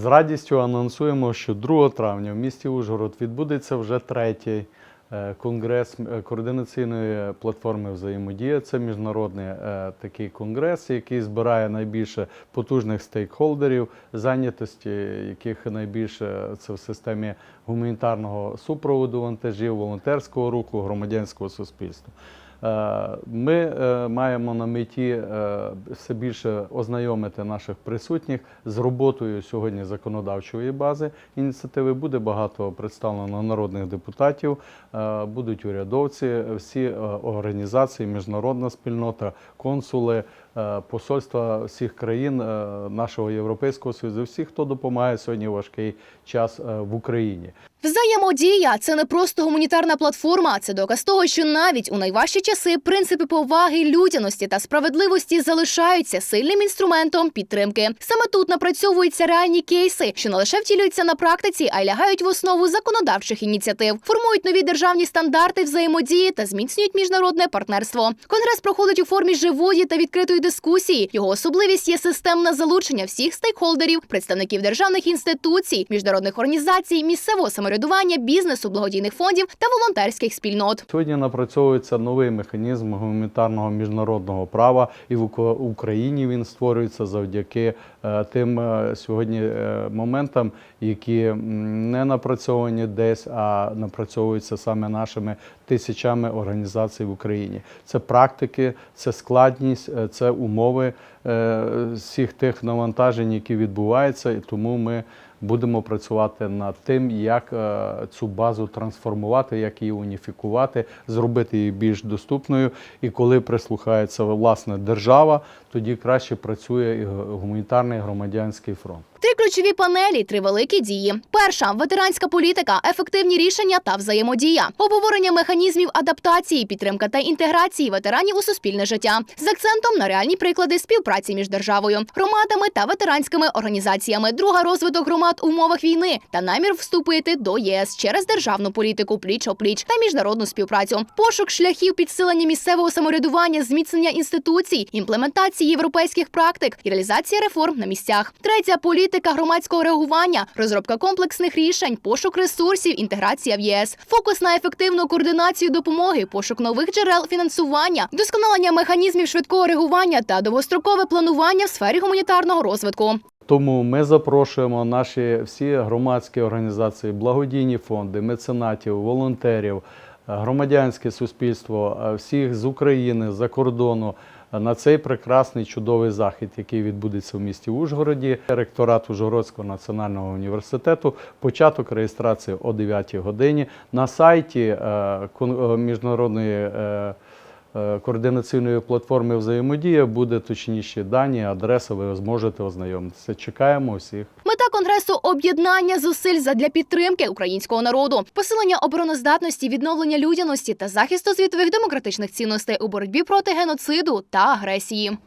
З радістю анонсуємо, що 2 травня в місті Ужгород відбудеться вже третій е, конгрес е, координаційної платформи взаємодія. Це міжнародний е, такий конгрес, який збирає найбільше потужних стейкхолдерів, зайнятості, яких найбільше це в системі гуманітарного супроводу вантажів, волонтерського руху, громадянського суспільства. Е, Ми е, маємо на меті е, все більше ознайомити наших присутніх з роботою сьогодні законодавчої бази ініціативи. Буде багато представлено народних депутатів, будуть урядовці, всі організації, міжнародна спільнота, консули, посольства всіх країн е, нашого Європейського Союзу, всі, хто допомагає сьогодні важкий час е, в Україні. Взаємодія це не просто гуманітарна платформа, це доказ того, що навіть у найважчі часи принципи поваги, людяності та справедливості залишаються сильним інструментом підтримки. Саме тут напрацьовуються реальні кейси, що не лише втілюються на практиці, а й лягають в основу законодавчих ініціатив, формують нові державні стандарти взаємодії та зміцнюють міжнародне партнерство. Конгрес проходить у формі живої та відкритої дискусії. Його особливість є системне залучення всіх стейкхолдерів, представників державних інституцій, міжнародних організацій, місцевого самоврядування, бізнесу, благодійних фондів та волонтерських спільнот. Сьогодні напрацьовується новий механізм гуманітарного міжнародного права, і в Україні він створюється завдяки тим е, сьогодні е, моментам, які не напрацьовані десь, а напрацьовуються саме нашими тисячами організацій в Україні. Це практики, це складність, е, це умови е, всіх тих навантажень, які відбуваються, і тому ми будемо працювати над тим, як е, цю базу трансформувати, як її уніфікувати, зробити її більш доступною. І коли прислухається власне держава, тоді краще працює і гуманітарний громадянський фронт. Три ключові панелі, три великі дії. Перша ветеранська політика, ефективні рішення та взаємодія, обговорення механізмів адаптації, підтримка та інтеграції ветеранів у суспільне життя з акцентом на реальні приклади співпраці між державою, громадами та ветеранськими організаціями. Друга розвиток громад у умовах війни та намір вступити до єС через державну політику пліч опліч та міжнародну співпрацю. Пошук шляхів підсилення місцевого самоврядування, зміцнення інституцій, імплементації європейських практик і реалізація реформ на місцях. Третя політика громадського реагування, розробка комплексних рішень, пошук ресурсів, інтеграція в ЄС, фокус на ефективну координацію допомоги, пошук нових джерел фінансування, досконалення механізмів швидкого реагування та довгострокове планування в сфері гуманітарного розвитку. Тому ми запрошуємо наші всі громадські організації, благодійні фонди, меценатів, волонтерів, громадянське суспільство, е, всіх з України, з-за кордону е, на цей прекрасний чудовий захід, який відбудеться в місті Ужгороді. Ректорат Ужгородського національного університету. Початок реєстрації о 9 годині на сайті е, міжнародної. Е, Координаційної платформи взаємодія буде точніші дані, адреси Ви зможете ознайомитися. Чекаємо всіх. Мета конгресу об'єднання зусиль задля підтримки українського народу, посилення обороноздатності, відновлення людяності та захисту світових демократичних цінностей у боротьбі проти геноциду та агресії.